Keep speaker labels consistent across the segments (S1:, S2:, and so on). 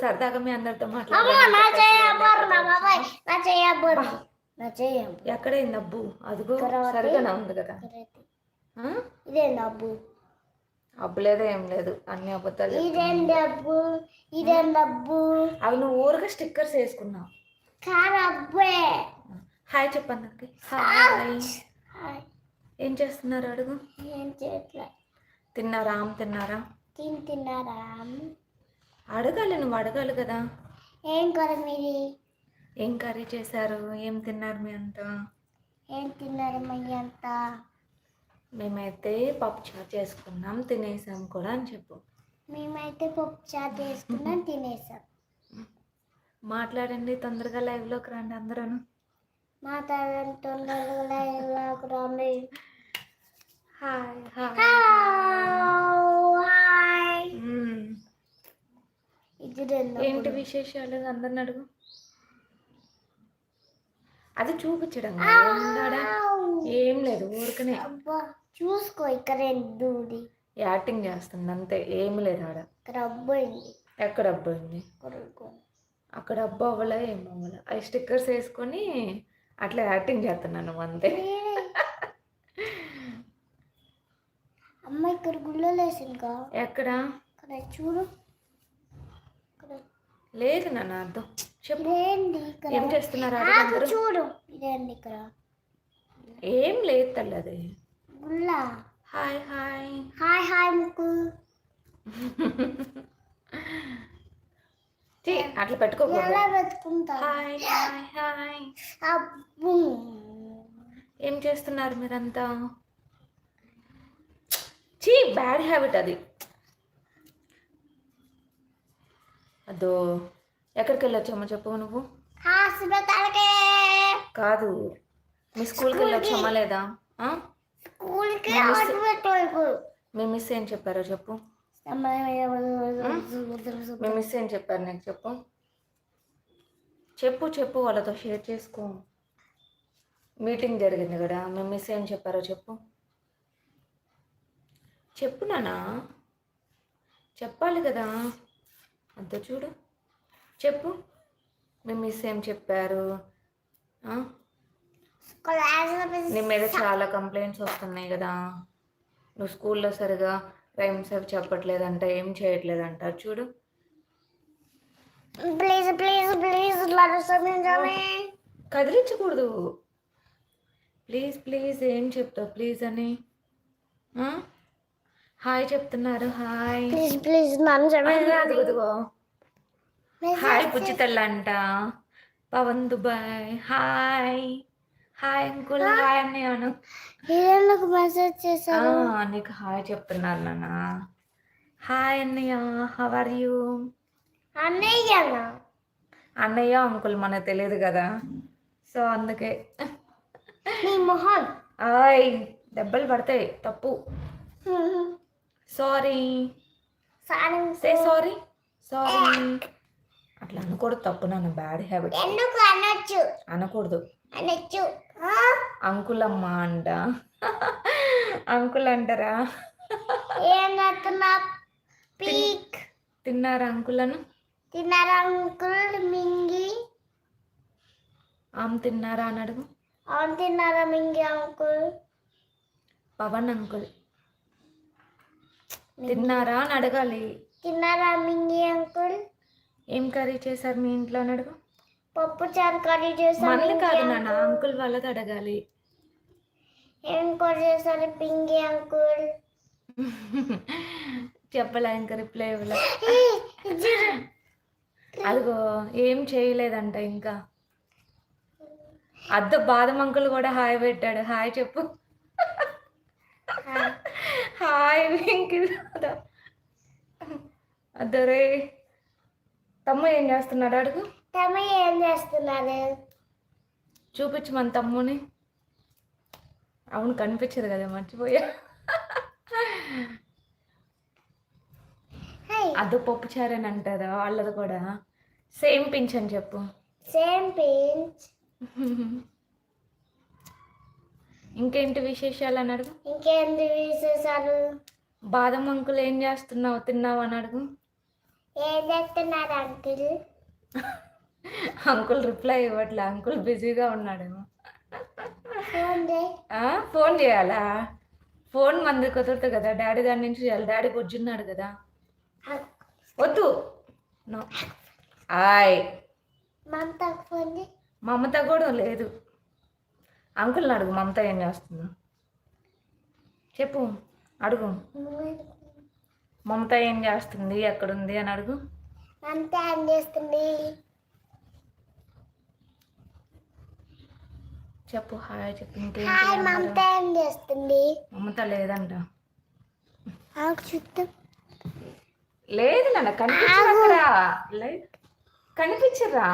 S1: సరదాగా మీ అందరితో
S2: చేయబోరు
S1: ఎక్కడైంది అబ్బు? అదిగో? సరిగానే ఉంది కదా?
S2: ఇదేంది? అబ్బు?
S1: అబ్బు లేదో ఏం లేదు అన్ని అబద్ధాలు.
S2: ఇదేంది అబ్బు? ఇదేంది అబ్బు?
S1: అవి నువ్వు ఊరుగా స్టిక్కర్స్ వేసుకున్నావు.
S2: కారు అబ్బే.
S1: హాయ్ చెప్పు అందరికి హాయ్. ఏం చేస్తున్నారు అడుగు.
S2: ఏం చేయట్లే.
S1: తిన్నారా తిన్నారా?
S2: తిని తిన్నారా
S1: అడగాలి నువ్వు అడగాలి కదా.
S2: ఏం కూర మీది?
S1: ఏం కర్రీ చేశారు? ఏం తిన్నారు మీ అంతా?
S2: ఏం తిన్నారు మయ్య అంతా?
S1: మేమైతే పప్పు చారు చేసుకున్నాం తినేసాం కూడా అని చెప్పు.
S2: మేమైతే పప్పు చారు చేసుకున్నాం తినేసాం.
S1: మాట్లాడండి తొందరగా లైవ్లోకి రండి అందరూ
S2: మా తల్లిదండ్రులు రాండి.
S1: Hi hi.
S2: హాయ్.
S1: ఏంటి విశేషాలు? అందరిని అడుగు. అది చూపించడం ఏం లేదు ఊరికనే.
S2: అబ్బా చూసుకో ఇక్కడ
S1: యాక్టింగ్ చేస్తుంది అంతే. ఏం లేదు ఆడ.
S2: అబ్బాయింది
S1: ఎక్కడ అబ్బాయింది అక్కడ అబ్బా అవ్వలే ఏం అవ్వలే. అవి స్టిక్కర్స్ వేసుకొని అట్లా యాక్టింగ్ చేస్తున్నాను అంతే.
S2: అమ్మ ఇక్కడ గుళ్ళో లేసిందిగా
S1: ఎక్కడ?
S2: చూడు.
S1: లేదు నాన్న అర్థం. చెప్పు. ఏం చేస్తున్నారు?
S2: చూడు. ఇక్కడ?
S1: ఏం లేదు తల్లి అది.
S2: గుళ్ళ.
S1: Hi hi.
S2: హాయ్ హాయ్ ముక్కు.
S1: ఛీ, అట్లా పెట్టుకోకూడదు
S2: ఎలా
S1: హాయ్ హాయ్ హాయ్.
S2: అబ్బు.
S1: ఏం చేస్తున్నారు మీరంతా? చీ బ్యాడ్ హ్యాబిట్ అది. అదో ఎక్కడికి వెళ్ళొచ్చామో చెప్పు నువ్వు? కాదు మీ స్కూల్కి వెళ్ళొచ్చామా లేదా? మీ మిస్ ఏం చెప్పారో చెప్పు. మీ మిస్ ఏం చెప్పారు నీకు చెప్పు. చెప్పు చెప్పు వాళ్ళతో షేర్ చేసుకో. మీటింగ్ జరిగింది కదా మీ మిస్ ఏం చెప్పారో చెప్పు. చెప్పు నానా చెప్పాలి కదా. అంత చూడు. చెప్పు. మీ మిస్ ఏం చెప్పారు? నీ మీద చాలా కంప్లైంట్స్ వస్తున్నాయి కదా. నువ్వు స్కూల్లో సరిగా రైమ్స్ అవి చెప్పట్లేదంట ఏం చేయట్లేదంట. చూడు.
S2: ప్లీజ్ ప్లీజ్ ప్లీజ్
S1: కదిలించకూడదు. ప్లీజ్ ప్లీజ్ ఏం చెప్తావు? ప్లీజ్ అని? హాయ్ చెప్తున్నారు హాయ్.
S2: ప్లీజ్ ప్లీజ్
S1: అదిగో. Hi పుచ్చితల్లంట Pavan Dubai. Hi. Hi uncle. Hi. అన్నయ్యను
S2: హీరోలకు మెసేజ్ చేశారు?
S1: ఆ, నీకు హాయ్ చెప్తున్నారు నాన్న. హాయ్ అన్నయ్య. హవ్ ఆర్ యూ
S2: అన్నయ్యనా
S1: అన్నయ్య అంకుల్ మనకు తెలియదు కదా. సో అందుకే.
S2: నీ మొహం.
S1: ఆయ్ దెబ్బలు పడతాయి. తప్పు. Sorry
S2: sorry
S1: say sorry sorry అట్లా అనకూడదు తప్పు నన్ను. బ్యాడ్ హ్యాబిట్
S2: ఎందుకు అనొచ్చు?
S1: అనకూడదు.
S2: అనొచ్చు.
S1: అంకుల్ అమ్మ అంట. అంకుల్ అంటారా
S2: పీక్.
S1: తిన్నారా అంకులను?
S2: తిన్నారా అంకుల్? మింగి.
S1: ఆమె తిన్నారా అని అడుగు.
S2: అవును తిన్నారా మింగి అంకుల్?
S1: పవన్ అంకుల్. తిన్నారా అని అడగాలి.
S2: తిన్నారా మింగి అంకుల్?
S1: ఏం కర్రీ చేశారు మీ ఇంట్లో అని అడుగు.
S2: పప్పు చారు కర్రీ చేశారు మింగి
S1: కాదు. నాన్న అంకుల్. వాళ్ళది అడగాలి.
S2: ఏం కూర చేశారు పింగి అంకుల్?
S1: చెప్పలే ఇంకా రిప్లై ఇవ్వలే. అదిగో ఏం చేయలేదంట ఇంకా. అద్ద బాదం అంకుల్ కూడా హాయ్ పెట్టాడు. హాయ్ చెప్పు. హాయ్ వెంకి అద్దరే తమ్ము ఏం చేస్తున్నాడు అడుగు.
S2: తమ ఏం చేస్తున్నారు
S1: చూపించు మన తమ్ముని అవును కనిపించదు కదా మర్చిపోయా.
S2: హై
S1: అదో పప్పు చారని అంటారా వాళ్ళది కూడా. సేమ్ పించ్ అని చెప్పు.
S2: Same pinch.
S1: ఇంకేంటి విశేషాలు అని అడుగు.
S2: ఇంకేంటి విశేషాలు?
S1: బాదం అంకుల్ ఏం చేస్తున్నావు? తిన్నావు అని అడుగు.
S2: ఏం చేస్తున్నారు అంకుల్?
S1: అంకుల్ రిప్లై ఇవ్వట్లే. అంకుల్ బిజీగా ఉన్నాడేమో.
S2: ఫోన్
S1: చేయాలా? ఫోన్ మంది కుదరదు కదా. డాడీ దాని నుంచి చేయాలి. డాడీ కూర్చున్నాడు కదా. వద్దు. ఆయ్.
S2: మమతకు ఫోన్
S1: మమత కూడా లేదు. అంకుల్ని అడుగు మమత ఏం చేస్తుందో? చెప్పు అడుగు. మమత ఏం చేస్తుంది? ఎక్కడుంది అని అడుగు.
S2: మమత ఏం చేస్తుంది?
S1: చెప్పు హాయ్ చెప్పు?
S2: మమత ఏం చేస్తుంది?
S1: మమత లేదంట.
S2: చూద్దాం.
S1: లేదు నాన్న కనిపించరా కనిపించరా?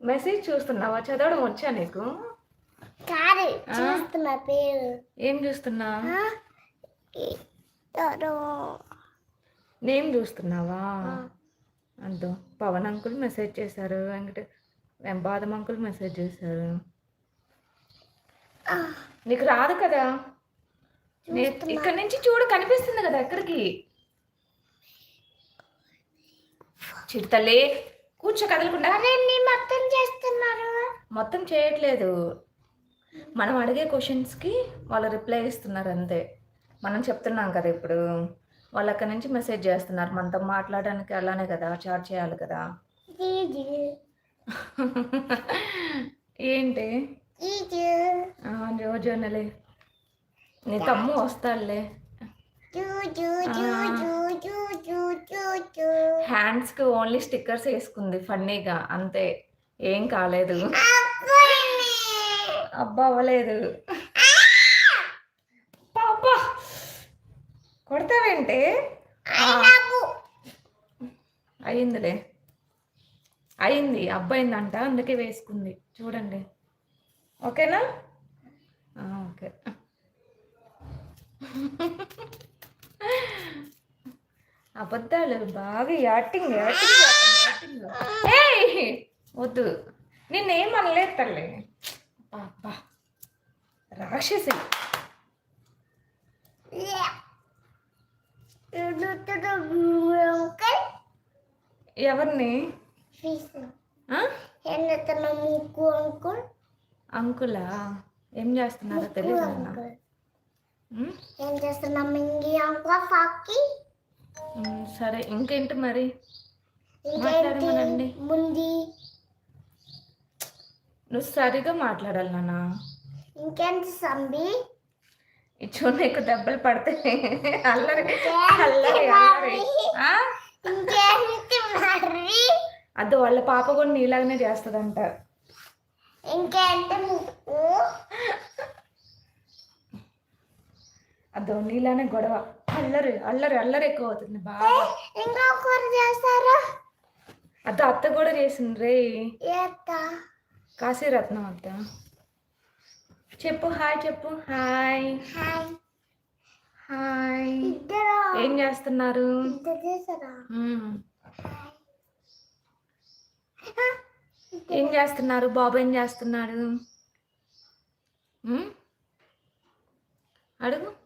S1: మెసేజ్ చూస్తున్నావా? చదవడం వచ్చా నీకు?
S2: కాదు
S1: ఆ?
S2: చూస్తున్నా పేరు.
S1: ఏం చూస్తున్నా. నేమ్ చూస్తున్నావా. అద్దో పవన్ అంకుల్ మెసేజ్ చేశారు వెంకట బాదం అంకుల్ మెసేజ్ చేశారు. నీకు రాదు కదా. ఇక్కడ నుంచి చూడు కనిపిస్తుంది కదా ఎక్కడికి? చిడతలే కూర్చో కదలకుండా.
S2: మొత్తం చేస్తున్నారు.
S1: మొత్తం చేయట్లేదు. మనం అడిగే క్వశ్చన్స్కి వాళ్ళు రిప్లై ఇస్తున్నారు అంతే. మనం చెప్తున్నాం కదా ఇప్పుడు. వాళ్ళు అక్కడి నుంచి మెసేజ్ చేస్తున్నారు. మనతో మాట్లాడడానికి అలానే కదా చాట్ చేయాలి కదా. ఏంటి? రోజు అనలే నీ తమ్ము వస్తాడులే. హ్యాండ్స్కి ఓన్లీ స్టిక్కర్స్ వేసుకుంది ఫన్నీగా. అంతే. ఏం కాలేదు. అబ్బా అవ్వలేదు. పాపా కొడతావేంటి? అయిందిలే అయింది అబ్బాయిందంట. అందుకే వేసుకుంది. చూడండి. ఓకేనా? ఓకే. అబద్ధాలు బాగా యాక్టింగ్ యాక్టింగ్ యాక్టింగ్ ఏ వద్దు. నిన్నేం అనలేదు తల్లి. అబ్బా రాక్షసి. ఎవరిని?
S2: అంకులా?
S1: ఏం చేస్తున్నారో తెలియదు
S2: ఏం చేస్తున్నా మింగి అంకుల్
S1: సరే ఇంకేంటి మరి? మాట్లాడమనండి.
S2: ముంది
S1: నువ్వు సరిగా మాట్లాడాలి నాన్న.
S2: ఇంకేంటి సంబి?
S1: ఇచ్చో నీకు దెబ్బలు పడితే అల్లరి అల్లరి అల్లరి. ఆ?
S2: ఇంకేంటి మరి?
S1: అద్దు వాళ్ళ పాప కూడా నీలాగానే చేస్తుందంట.
S2: ఇంకేంటి
S1: అద్దు నీలానే గొడవ. అల్లరి అల్లరి అల్లరి ఎక్కువ అవుతుంది బాగా
S2: చేస్తారా?
S1: అద్దు అత్త కూడా చేసింది రే. కాశీరత్నం అత్త. చెప్పు హాయ్ చెప్పు హాయ్.
S2: హాయ్.
S1: హాయ్. ఏం చేస్తున్నారు. ఏం చేస్తున్నారు? బాబు ఏం చేస్తున్నాడు? అడుగు.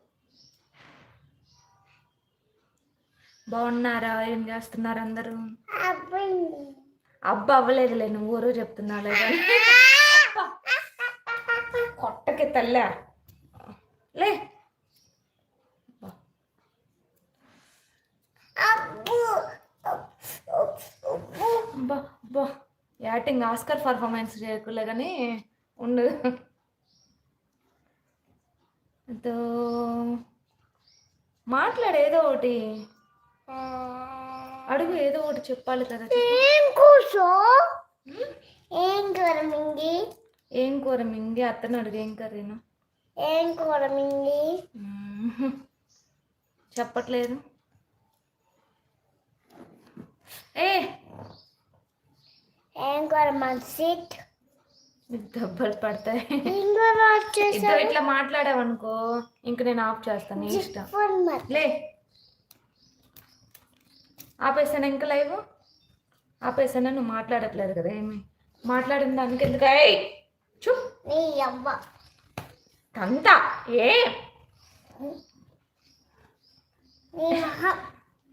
S1: బాగున్నారా? ఏం చేస్తున్నారు అందరూ? అబ్బా అవ్వలేదులే నువ్వు ఊరో చెప్తున్నావు లేదా? కొట్టకి తల్లా. లే. యాక్టింగ్ ఆస్కర్ పర్ఫార్మెన్స్ చేయకులే కానీ ఉండు. తో మాట్లాడు ఏదో ఒకటి. అడుగు ఏదో ఒకటి చెప్పాలి కదా
S2: ఏం కూర్చో? ఏం కూర మింగి?
S1: ఏం కూర మింగి? అత్తను అడుగు ఏం కర్రీను
S2: ఏం కూర మింగి.
S1: చెప్పట్లేదు. ఏ!
S2: ఏం కూర
S1: నీకు దెబ్బలు పడతాయి. ఇద్దరు ఇట్లా మాట్లాడావనుకో ఇంక నేను ఆఫ్ చేస్తాను ఇష్టం. లే ఆపేసాను ఇంకా లైవ్? ఆపేసాను? నువ్వు మాట్లాడట్లేదు కదా ఏమి? మాట్లాడిన దానికి ఎందుకు? చూ!
S2: నీ అవ్వ.
S1: అంత ఏ!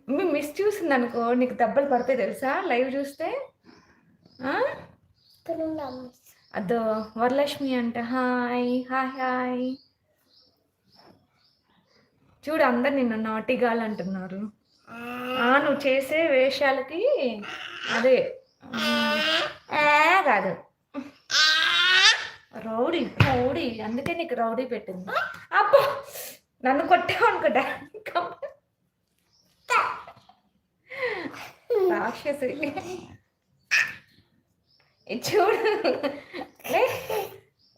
S1: మీ మిస్ చూసింది అనుకో నీకు దెబ్బలు పడతాయి తెలుసా? లైవ్ చూస్తే? ఆ? అదో వరలక్ష్మి అంట. Hi hi hi. చూడు అందరు నిన్ను నాటిగాల్ అంటున్నారు. నువ్వు చేసే వేషాలకి అదే. ఏ కాదు. Rowdy rowdy. అందుకే నీకు రౌడీ పెట్టింది. అబ్బా! నన్ను కొట్టావు అనుకుంటా రాక్షసు. చూడు. లే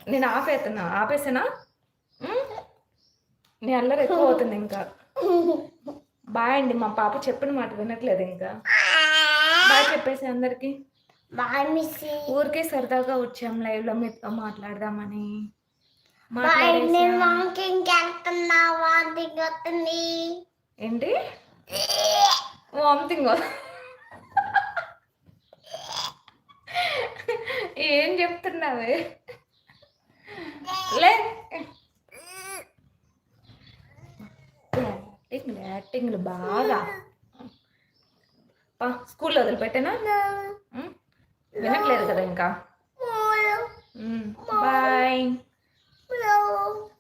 S1: నేను ఆపేస్తున్నా. ఆపేసానా? నీ అల్లరి ఎక్కువ అవుతుంది ఇంకా. బాయ్ అండి మా పాప చెప్పిన మాట వినట్లేదు ఇంకా. బాయ్ చెప్పేసి అందరికి.
S2: Bye Missy.
S1: ఊరికే సరదాగా వచ్చాం లైవ్లో మీతో మాట్లాడదామని. ఏంటి? వామిటింగ్ ఏం చెప్తున్నావే? లే యాక్టింగ్ యాక్టింగ్లు బాగా. పా స్కూల్లో వదిలిపెట్టానా? వినట్లేదు కదా ఇంకా. బాయ్.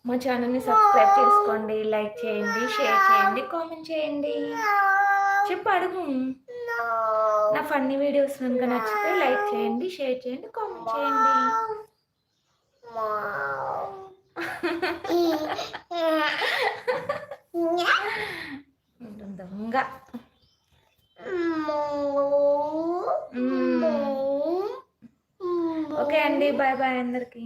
S1: మా ఛానల్ని సబ్స్క్రైబ్ చేసుకోండి లైక్ చేయండి షేర్ చేయండి కామెంట్ చేయండి. చెప్పు అడుగు. నా. ఫన్నీ వీడియోస్ కనుక నచ్చితే లైక్ చేయండి షేర్ చేయండి కామెంట్ చేయండి. దొంగ ఓకే అండి బాయ్ బాయ్ అందరికి.